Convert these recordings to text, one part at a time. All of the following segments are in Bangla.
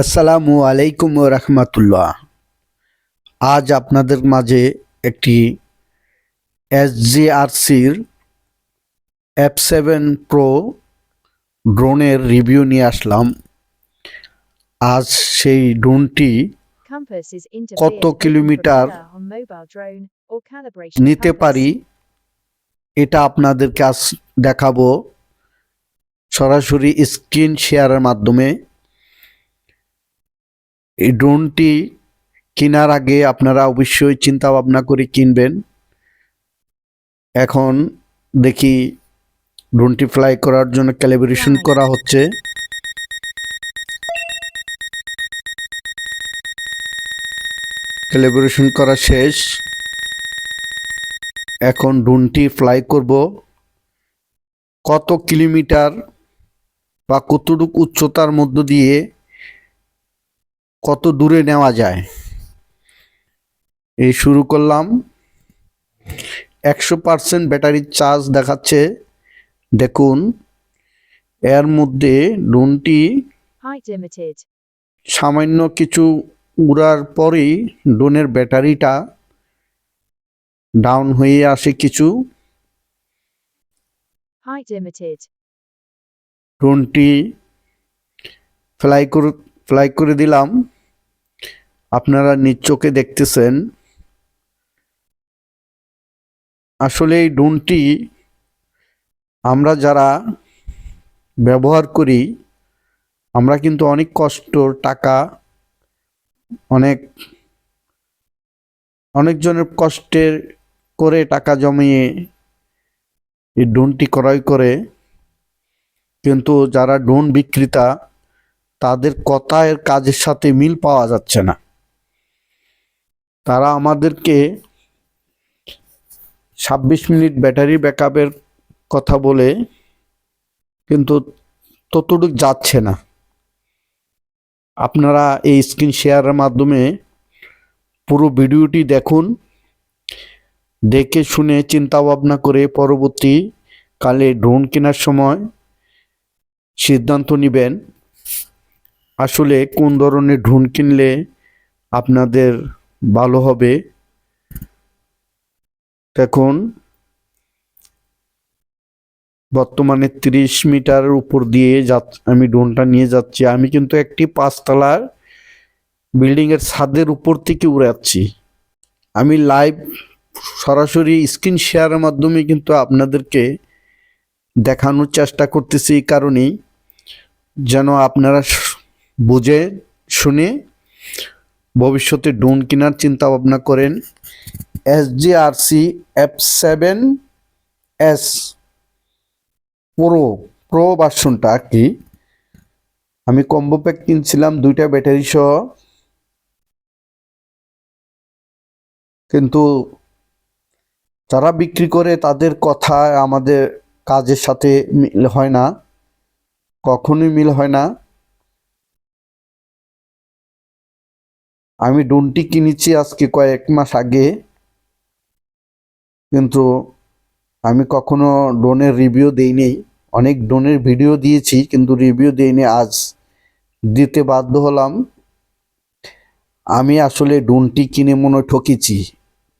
আসসালামু আলাইকুম রহমতুল্লাহ। আজ আপনাদের মাঝে একটি এসজিআরসির এফ সেভেন প্রো ড্রোনের রিভিউ নিয়ে আসলাম। আজ সেই ড্রোনটি কত কিলোমিটার নিতে পারি এটা আপনাদেরকে আজ দেখাবো। সরাসরি স্ক্রিন শেয়ারের মাধ্যমে এই ড্রোনটি কেনার আগে আপনারা অবশ্যই চিন্তা ভাবনা করে কিনবেন। এখন দেখি ড্রোনটি ফ্লাই করার জন্য ক্যালিব্রেশন করা হচ্ছে। ক্যালিব্রেশন করা শেষ। এখন ড্রোনটি ফ্লাই করব। কত কিলোমিটার বা কতটুকু উচ্চতার মধ্য দিয়ে কত দূরে নেওয়া যায়? এই শুরু করলাম। একশো পার্সেন্ট ব্যাটারির চার্জ দেখাচ্ছে। দেখুন এর মধ্যে ড্রোনটি. সামান্য কিছু উড়ার পরেই ড্রোনের ব্যাটারিটা ডাউন হয়ে আসে কিছু। ড্রোনটি ফ্লাই করে ফ্লাই করে দিলাম। আপনারা নিজ চোখে দেখতেছেন, আসলে এই ড্রোনটি আমরা যারা ব্যবহার করি, আমরা কিন্তু অনেক কষ্ট, টাকা, অনেক, অনেকজনের কষ্টের করে টাকা জমিয়ে এই ড্রোনটি ক্রয় করে। কিন্তু যারা ড্রোন বিক্রেতা, তাদের কথার কাজের সাথে মিল পাওয়া যাচ্ছে না। তারা আমাদেরকে ছাব্বিশ মিনিট ব্যাটারি ব্যাকআপের কথা বলে কিন্তু ততটুকু যাচ্ছে না। আপনারা এই স্ক্রিন শেয়ারের মাধ্যমে পুরো ভিডিওটি দেখুন, দেখে শুনে চিন্তা ভাবনা করে পরবর্তী কালে ড্রোন কেনার সময় সিদ্ধান্ত নেবেন, আসলে কোন ধরনের ড্রোন কিনলে আপনাদের ভালো হবে। এখন বর্তমানে তিরিশ মিটার উপর দিয়ে যা আমি ড্রোনটা নিয়ে যাচ্ছি। আমি কিন্তু একটি পাঁচতলার বিল্ডিংয়ের ছাদের উপর থেকে উড়াচ্ছি। আমি লাইভ সরাসরি স্ক্রিন শেয়ারের মাধ্যমে কিন্তু আপনাদেরকে দেখানোর চেষ্টা করতেছি এই কারণেই। যেন আপনারা বুঝে, শুনে ভবিষ্যতে ড্রোন কেনার চিন্তা ভাবনা করেন। S G R C F seven S pro pro ভার্সনটা কি? আমি কম্বো প্যাক কিনছিলাম, দুইটা ব্যাটারি সহ। কিন্তু যারা বিক্রি করে তাদের কথা আমাদের কাজের সাথে মিল হয় না, কখনোই মিল হয় না। আমি ড্রোনটি কিনেছি আজকে কয়েক মাস আগে। কিন্তু আমি কখনো ড্রোনের রিভিউ দেইনি। অনেক ড্রোনের ভিডিও দিয়েছি, কিন্তু রিভিউ দেইনি। আজ দিতে বাধ্য হলাম। আমি আসলে ড্রোনটি কিনে মনে ঠকেছি।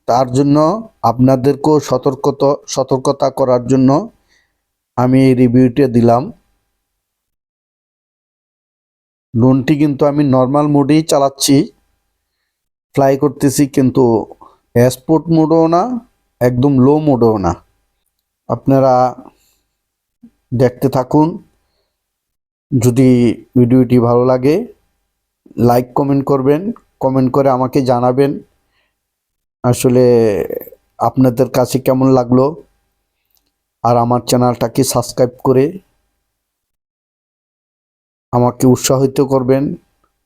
তার জন্য আপনাদেরকেও সতর্কতা সতর্কতা করার জন্য আমি এই রিভিউটা দিলাম। ড্রোনটি কিন্তু আমি নর্মাল মোডেই চালাচ্ছি। ফ্লাই করতেছি কিন্তু এয়ারপোর্ট মোডও না, একদম লো মোডও না। আপনারা দেখতে থাকুন। যদি ভিডিওটি ভালো লাগে লাইক কমেন্ট করবেন। কমেন্ট করে আমাকে জানাবেন আসলে আপনাদের কাছে কেমন লাগল। আর আমার চ্যানেলটাকে সাবস্ক্রাইব করে আমাকে উৎসাহিত করবেন,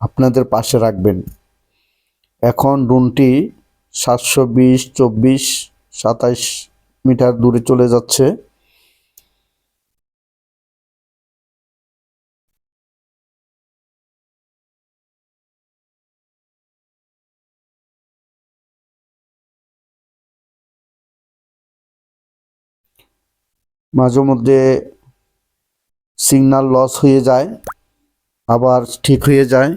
আপনাদের পাশে রাখবেন। এখন ড্রোনটি সাতশো বিশ, চব্বিশ, সাতাইশ মিটার দূরে চলে যাচ্ছে। মাঝে মধ্যে সিগন্যাল লস হয়ে যায়, আবার ঠিক হয়ে যায়।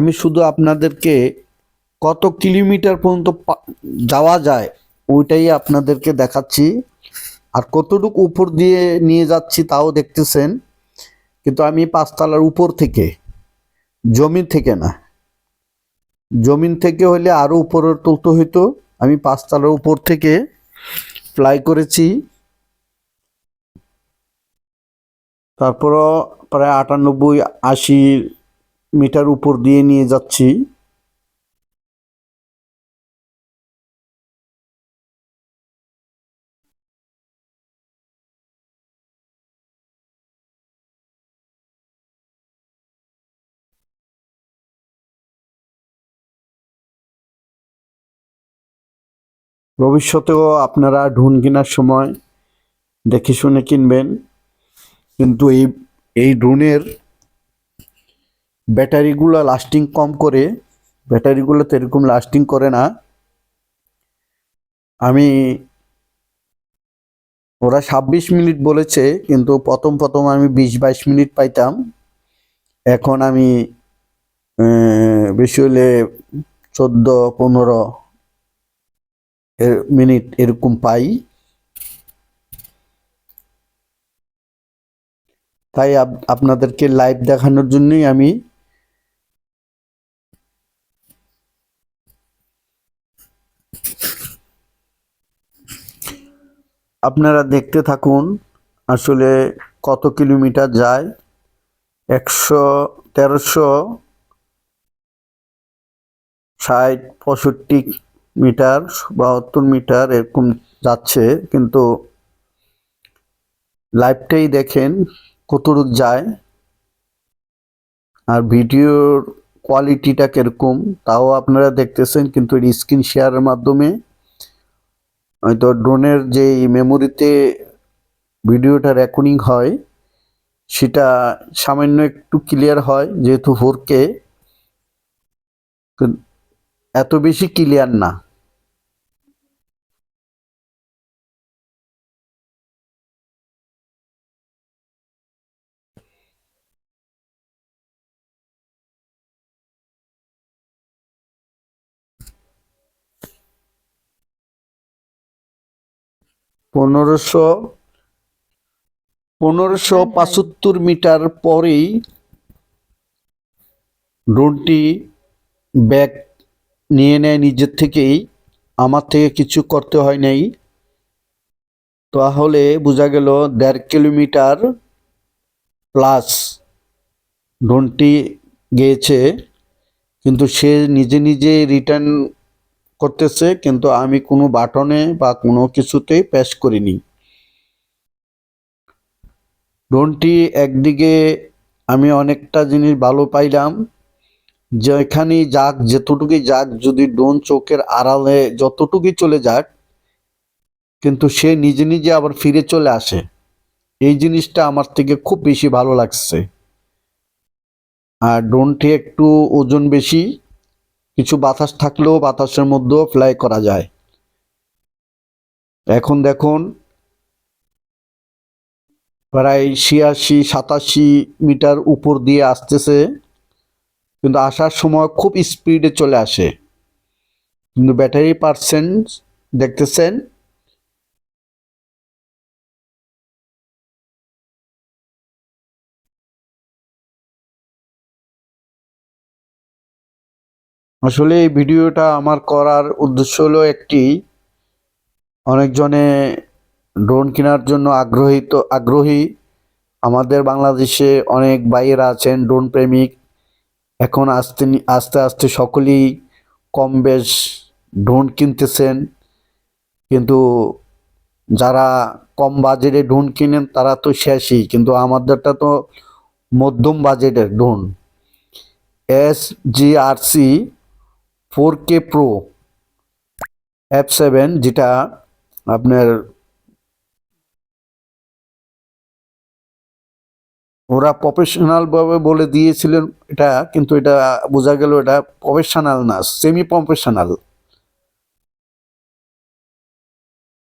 আমি শুধু আপনাদেরকে কত কিলোমিটার পর্যন্ত যাওয়া যায়, ওইটাই আপনাদেরকে দেখাচ্ছি। আর কতটুকু উপর দিয়ে নিয়ে যাচ্ছি তাও দেখতেছেন, কিন্তু আমি পাঁচতলার উপর থেকে জমিন থেকে না। জমিন থেকে হলে আরও উপরে তুলতে হইতো, আমি পাঁচতলার উপর থেকে ফ্লাই করেছি। তারপরও প্রায় আটানব্বই আশি মিটার উপর দিয়ে নিয়ে যাচ্ছি। ভবিষ্যতেও আপনারা ড্রোন কেনার সময় দেখে শুনে কিনবেন। কিন্তু এই এই ড্রোনের ব্যাটারিগুলো লাস্টিং কম করে, ব্যাটারিগুলো তো এরকম লাস্টিং করে না। আমি, ওরা ছাব্বিশ মিনিট বলেছে, কিন্তু প্রথম প্রথম আমি বিশ বাইশ মিনিট পাইতাম। এখন আমি বেশি হলে চোদ্দ, পনেরো মিনিট এরকম পাই। তাই আপ- আপনাদেরকে লাইভ দেখানোর জন্যই আমি আপনারা দেখতে থাকুন, আসলে কত কিলোমিটার যায়? একশো, তেরোশো ষাট, পঁয়ষট্টি মিটার, বাহাত্তর মিটার এরকম যাচ্ছে, কিন্তু লাইভটাই দেখেন কতটুক যায়। আর ভিডিওর কোয়ালিটিটা কীরকম, তাও আপনারা দেখতেছেন, কিন্তু স্ক্রিন শেয়ারের মাধ্যমে। হয়তো ড্রোনের যে মেমোরিতে ভিডিওটা রেকর্ডিং হয়, সেটা সামান্য একটু ক্লিয়ার হয়, যেহেতু ফোর কে এত বেশি ক্লিয়ার না। পনেরোশো পনেরোশো পঁচাত্তর মিটার পরেই ড্রোনটি ব্যাগ নিয়ে নেয় নিজের থেকেই। আমার থেকে কিছু করতে হয় নাই। তাহলে বোঝা গেল দেড় কিলোমিটার প্লাস ড্রোনটি গিয়েছে। কিন্তু সে নিজে নিজে রিটার্ন করতেছে, কিন্তু আমি কোনো বাটনে বা কোনো কিছুতেই প্রেস করিনি। ড্রোনটি একদিকে আমি অনেকটা জিনিস ভালো পাইলাম, যেখানেই যাক, যেতটুকুই যাক, যদি ড্রোন চোখের আড়ালে যতটুকুই চলে যাক, কিন্তু সে নিজে নিজে আবার ফিরে চলে আসে। এই জিনিসটা আমার থেকে খুব বেশি ভালো লাগছে। আর ড্রোনটি একটু ওজন বেশি কিছু বাতাস থাকলেও বাতাসের মধ্যেও ফ্লাই করা যায়। এখন দেখুন, প্রায় ছিয়াশি, সাতাশি মিটার উপর দিয়ে আসতেছে, কিন্তু আসার সময় খুব স্পিডে চলে আসে। কিন্তু ব্যাটারি পার্সেন্ট দেখতেছেন আসলে এই ভিডিওটা আমার করার উদ্দেশ্য হলো একটি, অনেকজনে ড্রোন কেনার জন্য আগ্রহী তো, আগ্রহী। আমাদের বাংলাদেশে অনেক ভাইয়েরা আছেন ড্রোন প্রেমিক। এখন আস্তে আস্তে আস্তে সকলেই কম বেশ ড্রোন কিনতেছেন। কিন্তু যারা কম বাজেটে ড্রোন কিনেন, তারা তো শেষই। কিন্তু আমাদেরটা তো মধ্যম বাজেটের drone S G R C four K pro, F seven, যেটা আপনার ওরা প্রফেশনাল ভাবে বলে দিয়েছিলেন এটা, কিন্তু এটা বোঝা গেল এটা প্রফেশনাল না সেমি প্রফেশনাল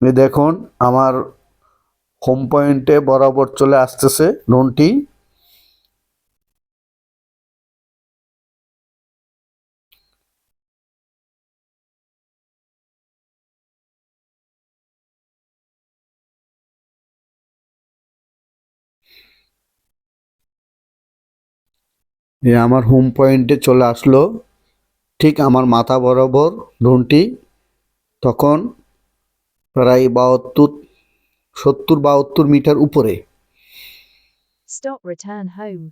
দেখুন, আমার হোম পয়েন্টে বরাবর চলে আসতেছে ড্রোনটি এ আমার হোম পয়েন্টে চলে আসলো ঠিক আমার মাথা বরাবর ড্রোনটি তখন প্রায় বাহাত্তর সত্তর বাহাত্তর মিটার উপরে Stop return home.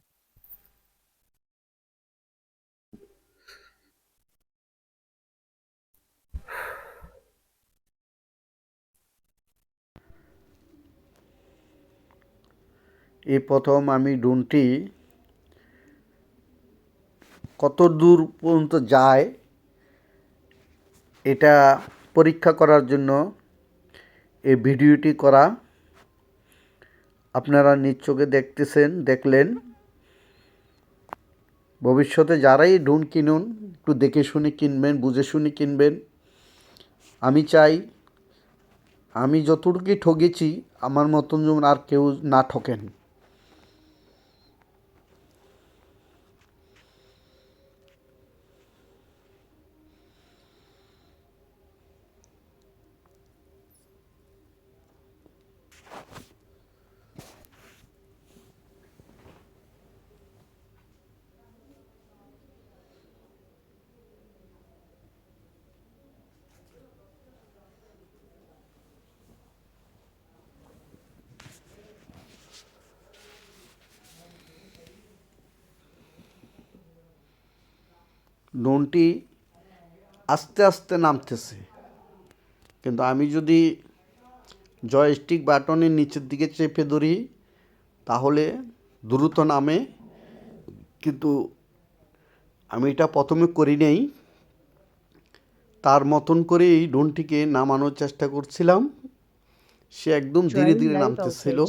এই প্রথম আমি ড্রোনটি কত দূর পর্যন্ত যায়, এটা পরীক্ষা করার জন্য এই ভিডিওটি করা। আপনারা নিজ চোখে দেখতেছেন, দেখলেন। ভবিষ্যতে যারাই ড্রোন কিনুন, একটু দেখে শুনে কিনবেন, বুঝে শুনে কিনবেন। আমি চাই, আমি যতটুকু ঠকেছি আমার মতন যেমন আর কেউ না ঠকেন। ড্রোনটি আস্তে আস্তে নামতেছে। কিন্তু আমি যদি জয়স্টিক বাটনের নিচের দিকে চেপে ধরি তাহলে দ্রুত নামে। কিন্তু আমি এটা প্রথমে করি নেই। তার মতন করে এই ড্রোনটিকে নামানোর চেষ্টা করছিলাম। সে একদম ধীরে ধীরে নামতেছিল।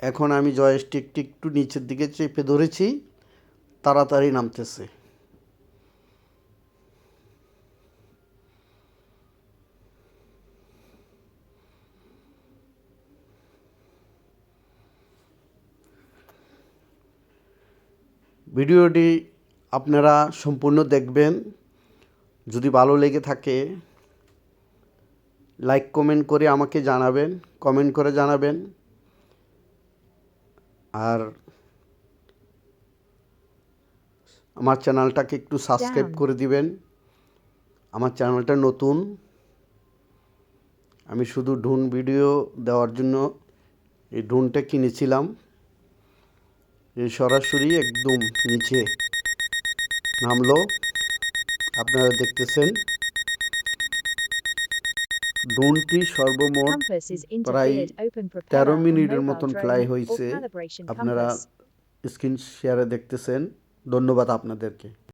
এখন আমি জয়স্টিকটি একটু নিচের দিকে চেপে ধরেছি। তাড়াতাড়ি নামতেছে। ভিডিওটি আপনারা সম্পূর্ণ দেখবেন। যদি ভালো লেগে থাকে লাইক কমেন্ট করে আমাকে জানাবেন কমেন্ট করে জানাবেন। আর আমার চ্যানেলটাকে একটু সাবস্ক্রাইব করে দিবেন। আমার চ্যানেলটা নতুন। আমি শুধু ড্রোন ভিডিও দেওয়ার জন্য এই ড্রোনটা কিনেছিলাম। সরাসরি একদম নিচে নামলো। আপনারা দেখতেছেন ড্রোনটি সর্বমোট প্রায় তেরো মিনিটের মতন ফ্লাই হয়েছে। আপনারা স্ক্রিন শেয়ারে দেখতেছেন। ধন্যবাদ আপনাদেরকে।